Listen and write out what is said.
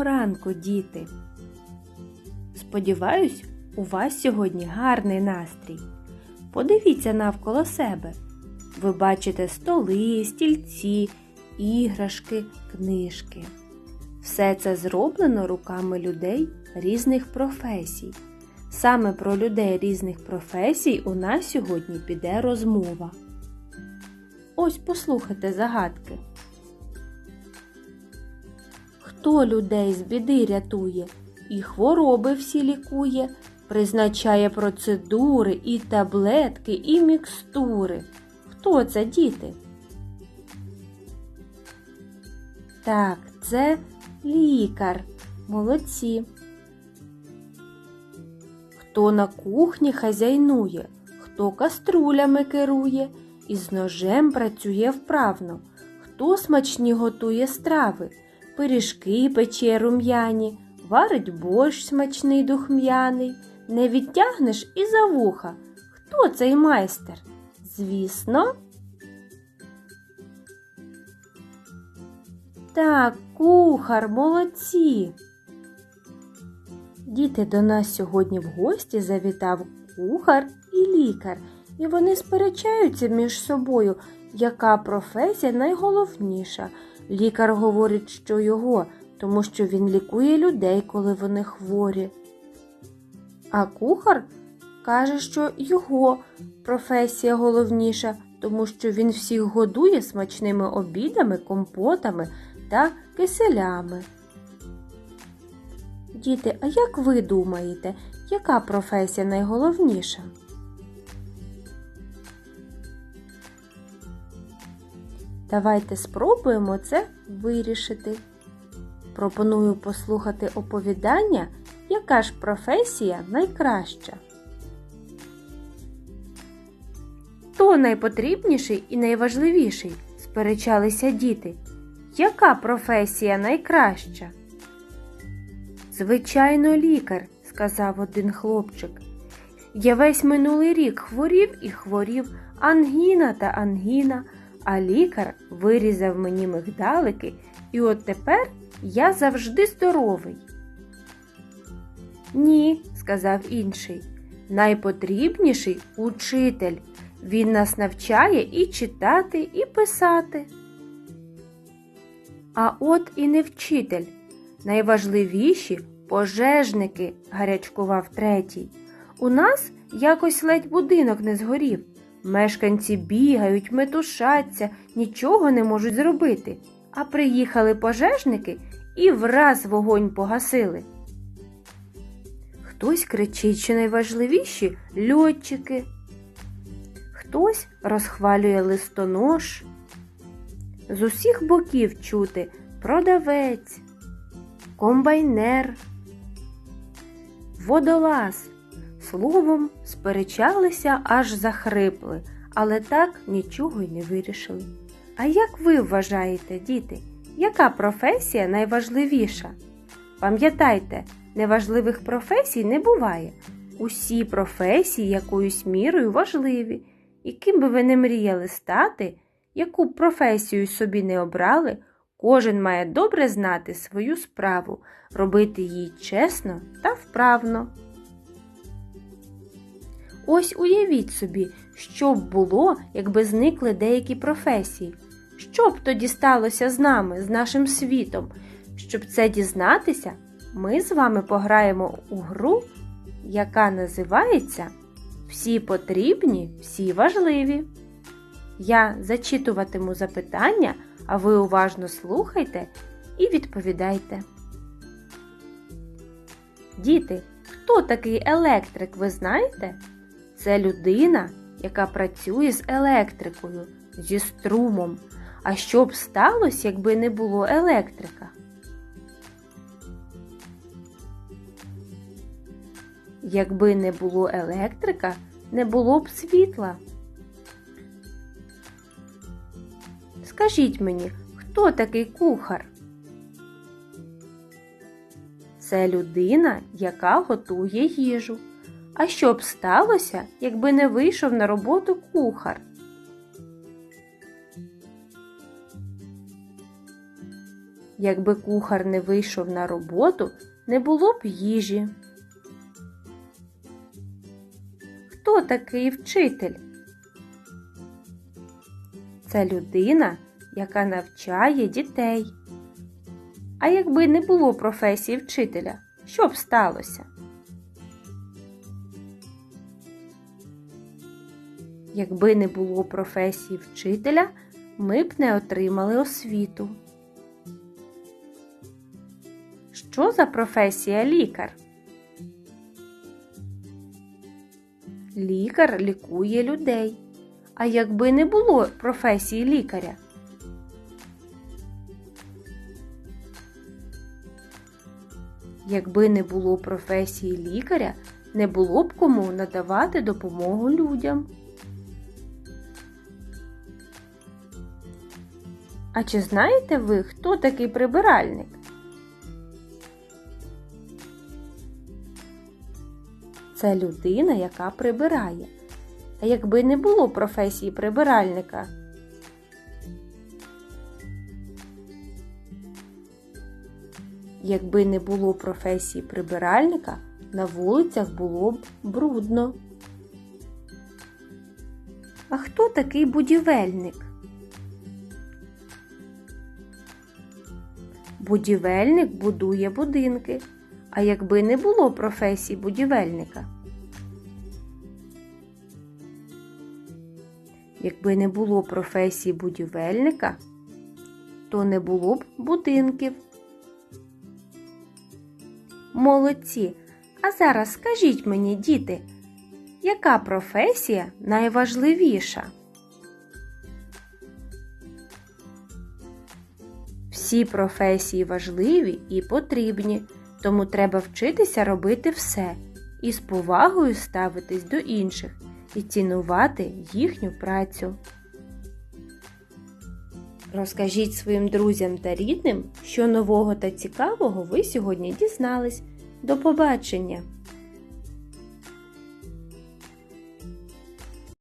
Доброго ранку, діти! Сподіваюсь, у вас сьогодні гарний настрій. Подивіться навколо себе. Ви бачите столи, стільці, іграшки, книжки. Все це зроблено руками людей різних професій. Саме про людей різних професій у нас сьогодні піде розмова. Ось послухайте загадки. Хто людей з біди рятує і хвороби всі лікує, призначає процедури і таблетки, і мікстури. Хто це, діти? Так, це лікар. Молодці. Хто на кухні хазяйнує, хто каструлями керує і з ножем працює вправно, хто смачні готує страви, пиріжки пече рум'яні, варить борщ смачний духм'яний, не відтягнеш і за вуха. Хто цей майстер? Звісно. Так, кухар, молодці. Діти до нас сьогодні в гості завітав кухар і лікар, і вони сперечаються між собою, яка професія найголовніша. Лікар говорить, що його, тому що він лікує людей, коли вони хворі. А кухар каже, що його професія головніша, тому що він всіх годує смачними обідами, компотами та киселями. Діти, а як ви думаєте, яка професія найголовніша? Давайте спробуємо це вирішити. Пропоную послухати оповідання, яка ж професія найкраща. Хто найпотрібніший і найважливіший? сперечалися діти. Яка професія найкраща? Звичайно, лікар, сказав один хлопчик. Я весь минулий рік хворів і хворів, ангіна та ангіна, а лікар вирізав мені мигдалики, і от тепер я завжди здоровий. Ні, сказав інший. Найпотрібніший учитель. Він нас навчає і читати, і писати. А от і не вчитель. Найважливіші пожежники, гарячкував третій. У нас якось ледь будинок не згорів. Мешканці бігають, метушаться, нічого не можуть зробити. А приїхали пожежники і враз вогонь погасили. Хтось кричить, що найважливіші льотчики, хтось розхвалює листонож. З усіх боків чути продавець, комбайнер, водолаз. Словом, сперечалися, аж захрипли, але так нічого й не вирішили. А як ви вважаєте, діти, яка професія найважливіша? Пам'ятайте, неважливих професій не буває. Усі професії якоюсь мірою важливі, і ким би ви не мріяли стати, яку б професію собі не обрали, кожен має добре знати свою справу, робити її чесно та вправно. Ось уявіть собі, що б було, якби зникли деякі професії. Що б тоді сталося з нами, з нашим світом? Щоб це дізнатися, ми з вами пограємо у гру, яка називається Всі потрібні, всі важливі. Я зачитуватиму запитання, а ви уважно слухайте і відповідайте. Діти, хто такий електрик, ви знаєте? Це людина, яка працює з електрикою, зі струмом. А що б сталося, якби не було електрика? Якби не було електрика, не було б світла. Скажіть мені, хто такий кухар? Це людина, яка готує їжу. А що б сталося, якби не вийшов на роботу кухар? Якби кухар не вийшов на роботу, не було б їжі. Хто такий вчитель? Це людина, яка навчає дітей. А якби не було професії вчителя, що б сталося? Якби не було професії вчителя, ми б не отримали освіту. Що за професія лікар? Лікар лікує людей. А якби не було професії лікаря? Якби не було професії лікаря, не було б кому надавати допомогу людям. А чи знаєте ви, хто такий прибиральник? Це людина, яка прибирає. А якби не було професії прибиральника? Якби не було професії прибиральника, на вулицях було б брудно. А хто такий будівельник? Будівельник будує будинки. А якби не було професії будівельника? Якби не було професії будівельника, то не було б будинків. Молодці. А зараз скажіть мені, діти, яка професія найважливіша? Всі професії важливі і потрібні, тому треба вчитися робити все і з повагою ставитись до інших і цінувати їхню працю. Розкажіть своїм друзям та рідним, що нового та цікавого ви сьогодні дізнались. До побачення!